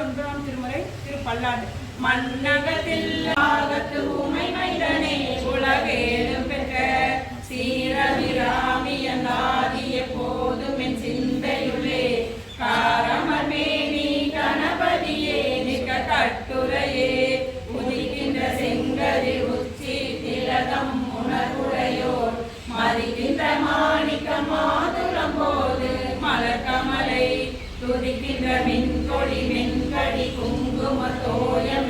ஒன்பதாம் திருமுறை திருப்பல்லாண்டு மன்னகத்தில் ஆகத்து உமை மைந்தனே உலகேலும் பெற்ற சீரவிராமி அந்தாதிய போதும் என் சிந்தையுள்ளே. காரமமே நீ கணபதியே நிக கட்டுரையே. உதிக்கின்ற செங்கதி உச்சி திலகம் உணர்வுடையோர். மதிக்கின்ற மாணிக்க மாதுளம் போது மலர்கமலை துதிக்கின்ற மின்தொழி மின் Матоя